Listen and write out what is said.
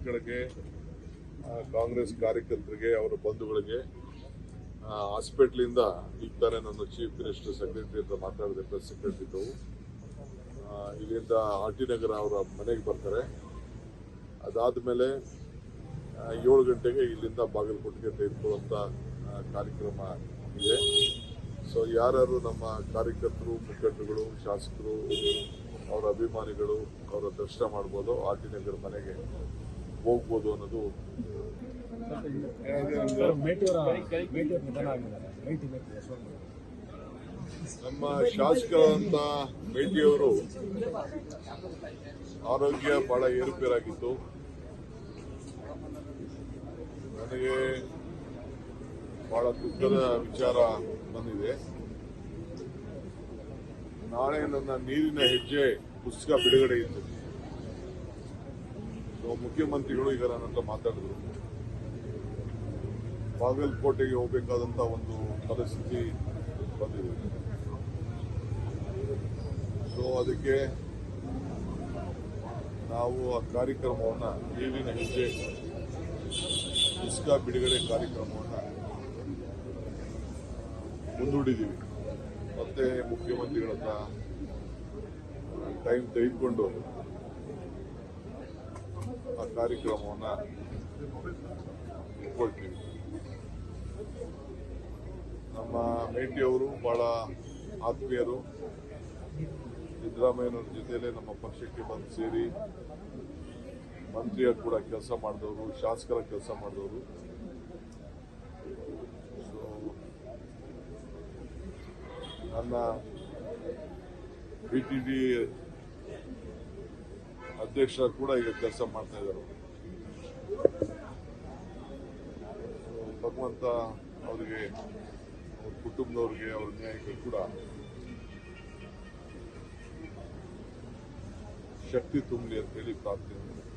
ಆ, ಕಾಂಗ್ರೆಸ್ ಕಾರ್ಯಕರ್ತರಿಗೆ ಅವರ ಬಂಧುಗಳಿಗೆ ಹಾಸ್ಪಿಟ್ಲಿಂದ ಈಗ ತಾನೇ ನನ್ನ ಚೀಫ್ ಮಿನಿಸ್ಟರ್ ಸೆಕ್ರೆಟರಿ ಅಂತ ಮಾತಾಡಿದೆ ಪ್ರೆಸ್ ಸೆಕ್ರೆಟರಿ ಇದ್ದವು ಇಲ್ಲಿಂದ ಆರ್ ಟಿ ನಗರ ಅವರ ಮನೆಗೆ ಬರ್ತಾರೆ. ಅದಾದ ಮೇಲೆ ಏಳು ಗಂಟೆಗೆ ಇಲ್ಲಿಂದ ಬಾಗಲಕೋಟೆಗೆ ತೆಗೆದುಕೊಳ್ಳುವಂಥ ಕಾರ್ಯಕ್ರಮ ಇದೆ. ಸೊ ಯಾರ್ಯಾರು ನಮ್ಮ ಕಾರ್ಯಕರ್ತರು ಮುಖಂಡರುಗಳು ಶಾಸಕರು ಅವರ ಅಭಿಮಾನಿಗಳು ಅವರ ದರ್ಶನ ಮಾಡ್ಬೋದು ಆರ್ ಟಿ ನಗರ ಮನೆಗೆ ಹೋಗ್ಬೋದು ಅನ್ನೋದು ನಮ್ಮ ಶಾಸಕರಂತ ಮೇಟಿಯವರು ಆರೋಗ್ಯ ಬಹಳ ಏರುಪೇರಾಗಿತ್ತು. ನನಗೆ ಬಹಳ ದುಃಖದ ವಿಚಾರ ಬಂದಿದೆ. ನಾಳೆ ನನ್ನ ನೀರಿನ ಹೆಜ್ಜೆ ಪುಸ್ತಕ ಬಿಡುಗಡೆ ಇತ್ತು ಮುಖ್ಯಮಂತ್ರಿಗಳು ಈಗ ನನ್ನ ಹತ್ರ ಮಾತಾಡಿದ್ರು. ಬಾಗಲಕೋಟೆಗೆ ಹೋಗಬೇಕಾದಂತ ಒಂದು ಪರಿಸ್ಥಿತಿ ಬಂದಿದೆ. ಸೊ ಅದಕ್ಕೆ ನಾವು ಆ ಕಾರ್ಯಕ್ರಮವನ್ನು ನೀರಿನ ಹೆಜ್ಜೆ ಇಸ್ಕಾ ಬಿಡುಗಡೆ ಕಾರ್ಯಕ್ರಮವನ್ನು ಮುಂದೂಡಿದ್ದೀವಿ. ಮತ್ತೆ ಮುಖ್ಯಮಂತ್ರಿಗಳನ್ನ ಟೈಮ್ ತೆಗೆದುಕೊಂಡು ಕಾರ್ಯಕ್ರಮವನ್ನ ನಮ್ಮ ಮೇಟಿಯವರು ಬಹಳ ಆತ್ಮೀಯರು. ಸಿದ್ದರಾಮಯ್ಯನವ್ರ ಜೊತೆಯಲ್ಲೇ ನಮ್ಮ ಪಕ್ಷಕ್ಕೆ ಬಂದು ಸೇರಿ ಮಂತ್ರಿಯಾಗಿ ಕೂಡ ಕೆಲಸ ಮಾಡಿದವರು, ಶಾಸಕರ ಕೆಲಸ ಮಾಡಿದವರು. ಸೊ ನನ್ನ ಬಿ ಟಿ ಡಿ ಅಧ್ಯಕ್ಷ ಕೂಡ ಈಗ ಕೆಲಸ ಮಾಡ್ತಾ ಇದ್ದಾರೆ ಭಗವಂತ ಅವರಿಗೆ, ಅವ್ರ ಕುಟುಂಬದವ್ರಿಗೆ, ಅವ್ರ ನ್ಯಾಯಕ್ಕೆ ಕೂಡ ಶಕ್ತಿ ತುಂಬಲಿ ಅಂತ ಹೇಳಿ ಪ್ರಾರ್ಥನೆ ಮಾಡ್ತೀನಿ.